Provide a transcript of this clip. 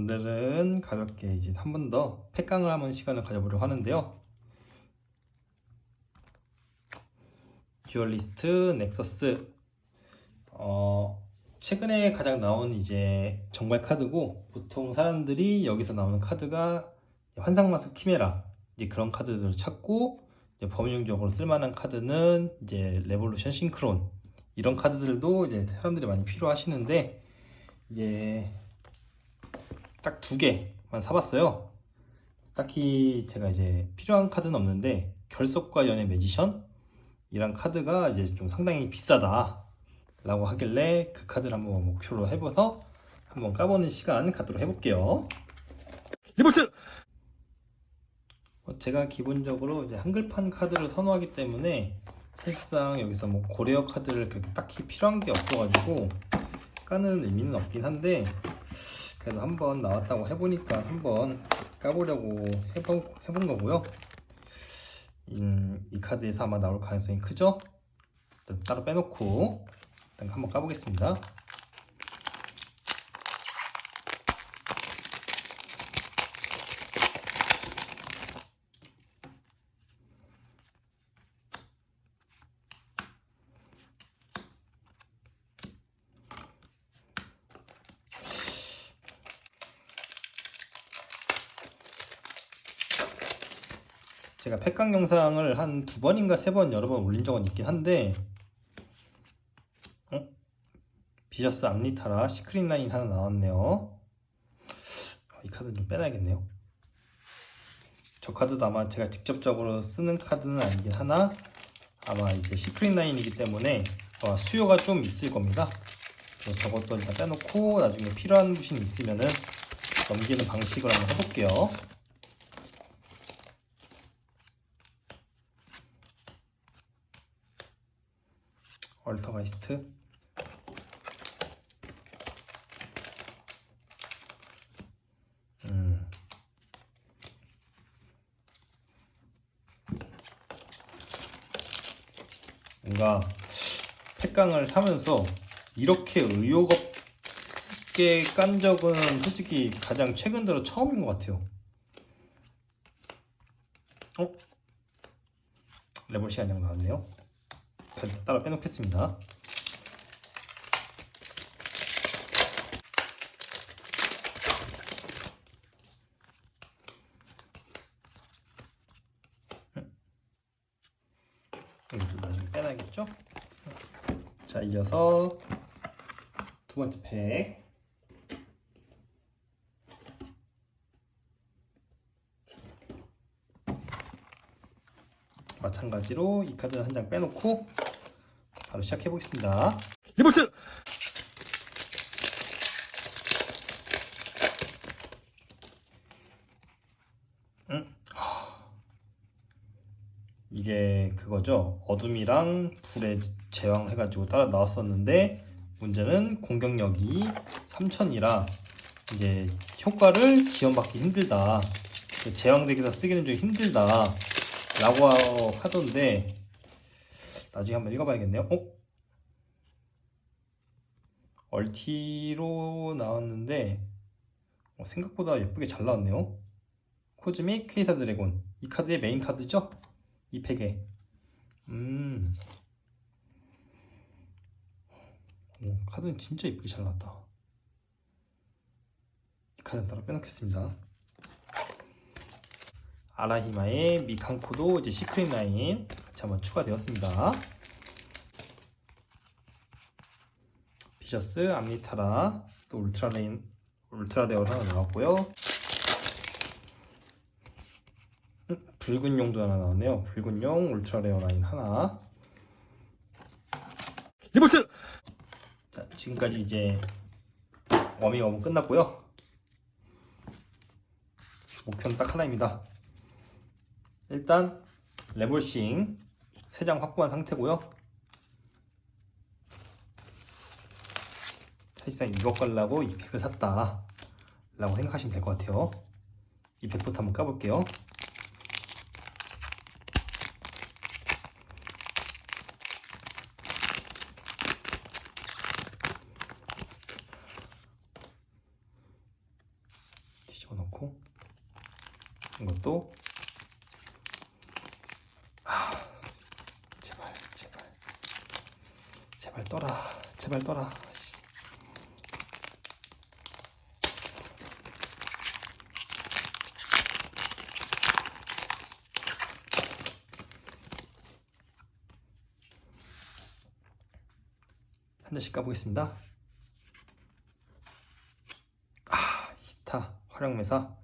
오늘은 가볍게 이제 한 번 더 팩강을 하는 시간을 가져보려고 하는데요. 듀얼리스트 넥서스 어, 최근에 가장 나온 이제 정발 카드고 보통 사람들이 여기서 나오는 카드가 환상마수 키메라 이제 그런 카드들을 찾고 범용적으로 쓸만한 카드는 이제 레볼루션 싱크론 이런 카드들도 이제 사람들이 많이 필요하시는데 이제 딱 두 개만 사봤어요. 딱히 제가 이제 필요한 카드는 없는데 결속과 연의 매지션 이란 카드가 이제 좀 상당히 비싸다 라고 하길래 그 카드를 한번 목표로 해봐서 한번 까보는 시간 갖도록 해볼게요. 리볼트 어, 제가 기본적으로 이제 한글판 카드를 선호하기 때문에 사실상 여기서 뭐 고레어 카드를 그렇게 딱히 필요한 게 없어가지고 까는 의미는 없긴 한데 그래도 한번 나왔다고 해보니까 한번 까보려고 해보, 해본 거고요. 음, 이 카드에서 아마 나올 가능성이 크죠? 따로 빼놓고 일단 한번 까보겠습니다. 제가 팩강 영상을 한 두 번인가 세 번 여러 번 올린 적은 있긴 한데 어? 비저스 암리타라 시크릿 라인 하나 나왔네요. 아, 이 카드 좀 빼놔야겠네요. 저 카드도 아마 제가 직접적으로 쓰는 카드는 아니긴 하나 아마 이제 시크릿 라인이기 때문에 어, 수요가 좀 있을 겁니다. 그래서 저것도 일단 빼놓고 나중에 필요한 부신 있으면은 넘기는 방식을 한번 해볼게요 얼터가이스트 음. 뭔가 팩강을 사면서 이렇게 의욕 없게 깐 적은 솔직히 가장 최근 들어 처음인 것 같아요. 어? 레볼 시간 양 나왔네요. 따로 빼놓겠습니다. 이것도 나중에 빼놔야겠죠? 자, 이어서 두 번째 팩. 마찬가지로 이 카드 한장 빼놓고 바로 시작해 보겠습니다. 리볼트 이게 그거죠. 어둠이랑 불의 제왕 해가지고 따라 나왔었는데 문제는 공격력이 3000이라 이제 효과를 지원받기 힘들다. 그 제왕덱에서 쓰기는 좀 힘들다. 라고 하던데 나중에 한번 읽어봐야겠네요. 어? 얼티로 나왔는데 어, 생각보다 예쁘게 잘 나왔네요. 코즈믹 케이사 드래곤 이 카드의 메인 카드죠? 이 팩에 음 오, 카드는 진짜 예쁘게 잘 나왔다. 이 카드는 따로 빼놓겠습니다. 아라히마의 미칸코도 이제 시크릿 라인 같이 한번 추가되었습니다. 비셔스, 암리타라, 또 울트라 레인, 울트라 레어 하나 나왔고요. 음, 붉은 용도 하나 나왔네요. 붉은 용, 울트라 레어 라인 하나. 리볼트 자, 지금까지 이제 워밍업은 끝났고요. 목표는 딱 하나입니다. 일단 레볼싱 3장 확보한 상태고요. 사실상 이거 깔라고 이 팩을 샀다 라고 생각하시면 될 것 같아요. 이 팩부터 한번 까볼게요. 이것도 아 제발 제발 제발 떠라 제발 떠라 씨. 한 잔씩 까보겠습니다. 아, 히타 활용매사